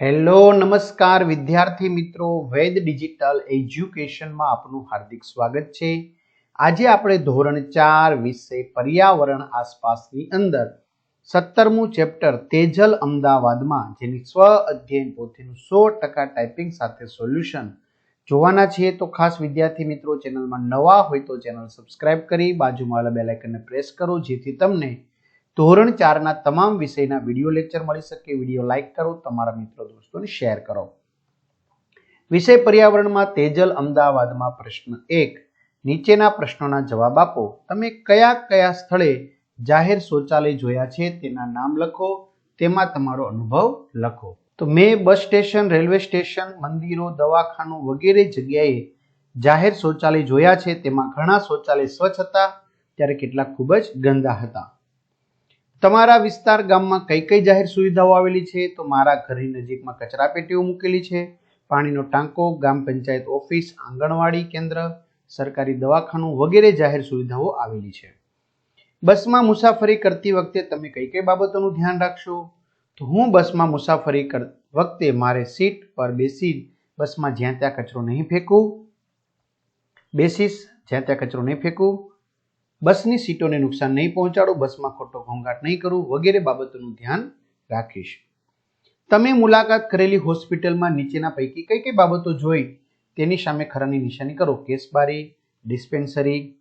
Hello, નમસ્કાર વિદ્યાર્થી મિત્રો. વેદ ડિજિટલ એજ્યુકેશનમાં આપનું હાર્દિક સ્વાગત છે. આજે આપણે ધોરણ ચાર વિષય પર્યાવરણ આસપાસની અંદર સત્તરમું ચેપ્ટર તેજલ અમદાવાદમાં જેની સ્વ અધ્યયન પોથીનું સો ટકા ટાઈપિંગ સાથે સોલ્યુશન જોવાના છીએ. તો ખાસ વિદ્યાર્થી મિત્રો, ચેનલમાં નવા હોય તો ચેનલ સબસ્ક્રાઇબ કરી, બાજુમાં આવેલા બેલ આઇકનને પ્રેસ કરો, જેથી તમને ધોરણ ચારના તમામ વિષયના વીડિયો લેક્ચર મળી શકે. વીડિયો લાઇક કરો, તમારા મિત્રો દોસ્તોને શેર કરો. વિષય પર્યાવરણમાં તેજલ અમદાવાદમાં પ્રશ્ન એક. નીચેના પ્રશ્નોના જવાબ આપો. તમે કયા કયા સ્થળે જાહેર શૌચાલય જોયા છે તેના નામ લખો. તેમાં તમારો અનુભવ લખો. તો મેં બસ સ્ટેશન, રેલવે સ્ટેશન, મંદિરો, દવાખાનું વગેરે જગ્યાએ જાહેર શૌચાલય જોયા છે. તેમાં ઘણા શૌચાલય સ્વચ્છ હતા. ત્યારે કેટલાક ખૂબ જ ગંદા હતા. તમારા વિસ્તાર ગામમાં કઈ કઈ જાહેર સુવિધાઓ આવેલી છે? તો મારા ઘરની નજીકમાં કચરા પેટીઓ મૂકેલી છે. પાણીનો ટાંકો, ગામ પંચાયત ઓફિસ, આંગણવાડી કેન્દ્ર, સરકારી દવાખાનું વગેરે જાહેર સુવિધાઓ આવેલી છે. બસમાં મુસાફરી કરતી વખતે તમે કઈ કઈ બાબતોનું ધ્યાન રાખશો? તો હું બસમાં મુસાફરી કર, વખતે મારે સીટ પર બેસી બસમાં જ્યાં ત્યાં કચરો નહીં ફેંકવું. બેસીશ, જ્યાં ત્યાં કચરો નહીં ફેંકવું. બસની સીટોને નુકસાન નહીં પહોંચાડું, બસમાં ખોટો ઘોંઘાટ નહીં કરું, વગેરે બાબતોનું ધ્યાન રાખીશ. તમે મુલાકાત કરેલી હોસ્પિટલમાં નીચેના પૈકી કઈ કઈ બાબતો જોઈ? તેની સામે ખરાની નિશાની કરો. કેસબારી ડિસ્પેન્સરી,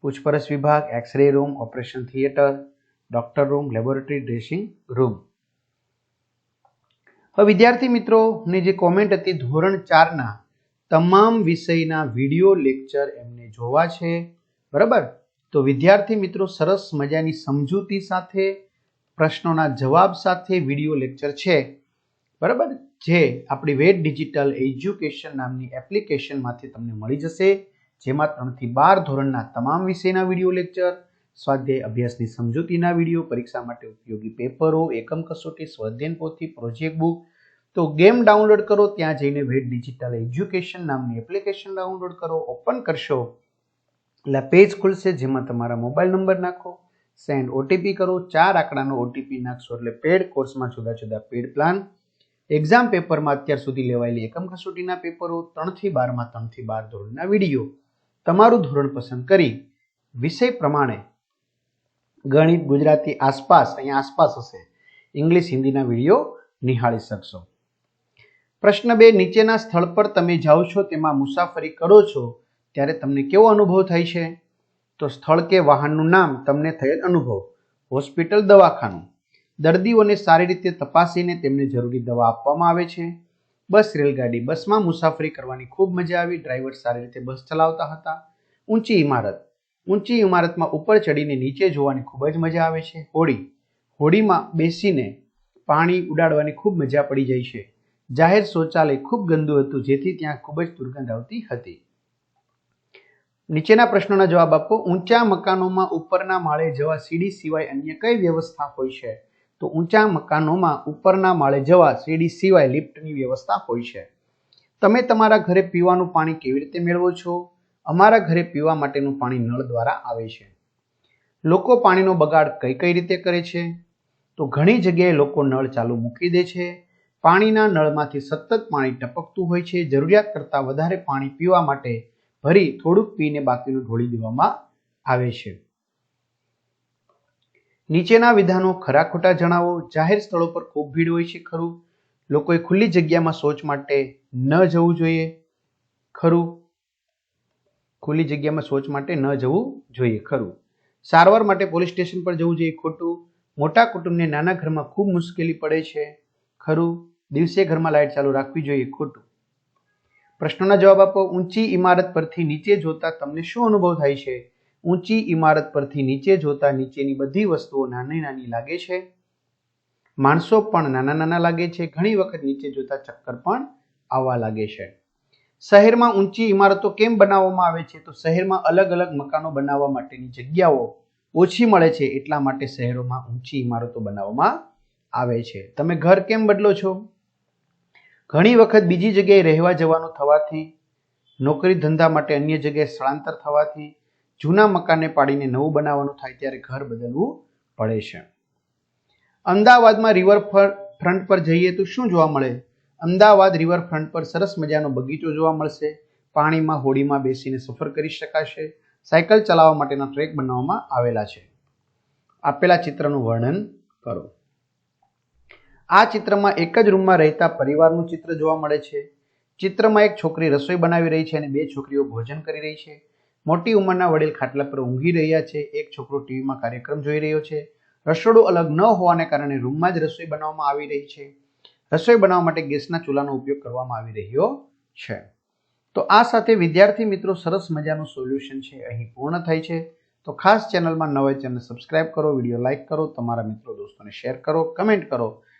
પૂછપરછ વિભાગ, x ray room, operation theatre, doctor room, laboratory, dressing room. હવે વિદ્યાર્થી મિત્રોની જે કોમેન્ટ હતી ધોરણ ચારના, તમામ વિષયના વીડિયો લેક્ચર એમને જોવા છે. બરાબર? તો વિદ્યાર્થી મિત્રો સરસ મજાની સમજૂતી સાથે, પ્રશ્નોના જવાબ સાથે વીડિયો લેક્ચર છે. બરાબર? જે આપણી વેટ ડિજિટલ એજ્યુકેશન નામની એપ્લિકેશનમાંથી તમને મળી જશે. જેમાં ત્રણથી બાર ધોરણના તમામ વિષયના વીડિયો લેક્ચર સ્વાધ્યાય અભ્યાસની સમજૂતીના વીડિયો પરીક્ષા માટે ઉપયોગી પેપરો, એકમ કસોટી સ્વાધ્યાયન પોથી પ્રોજેક્ટ બુક તો ગેમ ડાઉનલોડ કરો, ત્યાં જઈને વેટ ડિજિટલ એજ્યુકેશન નામની એપ્લિકેશન ડાઉનલોડ કરો ઓપન કરશો. એટલે પેજ ખુલશે, જેમાં તમારા મોબાઈલ નંબર નાખો, સેન્ડ ઓટીપી કરો, ચાર આંકડાનો ઓટીપી નાખશો, એટલે પેડ કોર્સમાં જુદા જુદા પેડ પ્લાન. એક્ઝામ પેપરમાં અત્યાર સુધી લેવાયેલી એકમ કસોટીના પેપરો, ત્રણથી બારમાં, ત્રણથી બાર ધોરણના વીડિયો. તમારું ધોરણ પસંદ કરી, વિષય પ્રમાણે ગણિત, ગુજરાતી આસપાસ, અહીંયા આસપાસ હશે, ઇંગ્લિશ, હિન્દીના વીડિયો નિહાળી શકશો. પ્રશ્ન બે, નીચેના સ્થળ પર તમે જાઓ છો, તેમાં મુસાફરી કરો છો ત્યારે તમને કેવો અનુભવ થાય છે? તો સ્થળ કે વાહનનું નામ તમને થયેલ અનુભવ. હોસ્પિટલ, દવાખાનું. દર્દીઓને સારી રીતે તપાસીને તેમને જરૂરી દવા આપવામાં આવે છે. બસ, રેલગાડી, બસમાં મુસાફરી કરવાની ખૂબ મજા આવી. ડ્રાઈવર સારી રીતે બસ ચલાવતા હતા. ઊંચી ઇમારત ઊંચી ઇમારતમાં ઉપર ચડીને નીચે જોવાની ખૂબ જ મજા આવે છે. હોડી. હોડીમાં બેસીને પાણી ઉડાડવાની ખૂબ મજા પડી જાય છે. જાહેર શૌચાલય ખૂબ ગંદુ હતું, જેથી ત્યાં ખૂબ જ દુર્ગંધ આવતી હતી. નીચેના પ્રશ્નોના જવાબ આપો. ઊંચા મકાનોમાં ઉપરના માળે જવા સીડી સિવાય અન્ય કઈ વ્યવસ્થા હોય છે? તો ઊંચા મકાનોમાં ઉપરના માળે જવા સીડી સિવાય લિફ્ટની વ્યવસ્થા હોય છે. તમે તમારા ઘરે પીવાનું પાણી કેવી રીતે મેળવો છો? અમારા ઘરે પીવા માટેનું પાણી નળ દ્વારા આવે છે. લોકો પાણીનો બગાડ કઈ કઈ રીતે કરે છે? તો ઘણી જગ્યાએ લોકો નળ ચાલુ મૂકી દે છે. પાણીના નળમાંથી સતત પાણી ટપકતું હોય છે. જરૂરિયાત કરતાં વધારે પાણી પીવા માટે ભરી થોડુંક પીને બાકીનું ઢોળી દેવામાં આવે છે. નીચેના વિધાનો ખરા ખોટા જણાવો, જાહેર સ્થળો પર ખૂબ ભીડ હોય છે ખરું, લોકોએ ખુલ્લી જગ્યામાં શૌચ માટે ન જવું જોઈએ ખરું, ખુલ્લી જગ્યામાં શૌચ માટે ન જવું જોઈએ ખરું. સારવાર માટે પોલીસ સ્ટેશન પર જવું જોઈએ ખોટું, મોટા કુટુંબને નાના ઘરમાં ખૂબ મુશ્કેલી પડે છે ખરું, દિવસે ઘરમાં લાઇટ ચાલુ રાખવી જોઈએ ખોટું. પ્રશ્નોના જવાબ આપો. ઊંચી ઇમારત પરથી નીચે જોતા તમને શું અનુભવ થાય છે? ઊંચી ઇમારત પરથી નીચે જોતા નીચેની બધી વસ્તુઓ નાની નાની લાગે છે? માણસો પણ નાના નાના લાગે છે. ઘણી વખત નીચે જોતા ચક્કર પણ આવવા લાગે છે. શહેરમાં ઊંચી ઇમારતો કેમ બનાવવામાં આવે છે? તો શહેરમાં અલગ અલગ મકાનો બનાવવા માટેની જગ્યાઓ ઓછી મળે છે. એટલા માટે શહેરોમાં ઊંચી ઇમારતો બનાવવામાં આવે છે. તમે ઘર કેમ બદલો છો? ઘણી વખત બીજી જગ્યાએ રહેવા જવાનું થવાથી, નોકરી ધંધા માટે અન્ય જગ્યાએ સ્થળાંતર થવાથી, જૂના મકાનને પાડીને નવું બનાવવાનું થાય ત્યારે ઘર બદલવું પડે છે. અમદાવાદમાં રિવર ફ્રન્ટ પર જઈએ તો શું જોવા મળે? અમદાવાદ રિવરફ્રન્ટ પર સરસ મજાનો બગીચો જોવા મળશે. પાણીમાં, હોડીમાં બેસીને સફર કરી શકાશે. સાયકલ ચલાવવા માટેના ટ્રેક બનાવવામાં આવેલા છે. આપેલા ચિત્રનું વર્ણન કરો. આ ચિત્રમાં એક જ રૂમમાં રહેતા પરિવારનું ચિત્ર જોવા મળે છે. ચિત્રમાં એક છોકરી રસોઈ બનાવી રહી છે અને બે છોકરીઓ ભોજન કરી રહી છે. મોટી ઉંમરના વડીલ ખાટલા પર ઊંઘી રહ્યા છે. એક છોકરો ટીવીમાં કાર્યક્રમ જોઈ રહ્યો છે. રસોડું અલગ ન હોવાને કારણે રૂમમાં જ રસોઈ બનાવવામાં આવી રહી છે. રસોઈ બનાવવા માટે ગેસના ચૂલાનો ઉપયોગ કરવામાં આવી રહ્યો છે. તો આ સાથે વિદ્યાર્થી મિત્રો સરસ મજાનું સોલ્યુશન છે. અહીં પૂર્ણ થાય છે. તો ખાસ ચેનલમાં નવા ચેનલ સબસ્ક્રાઇબ કરો, વીડિયો લાઇક કરો, તમારા મિત્રો, દોસ્તોને શેર કરો, કમેન્ટ કરો.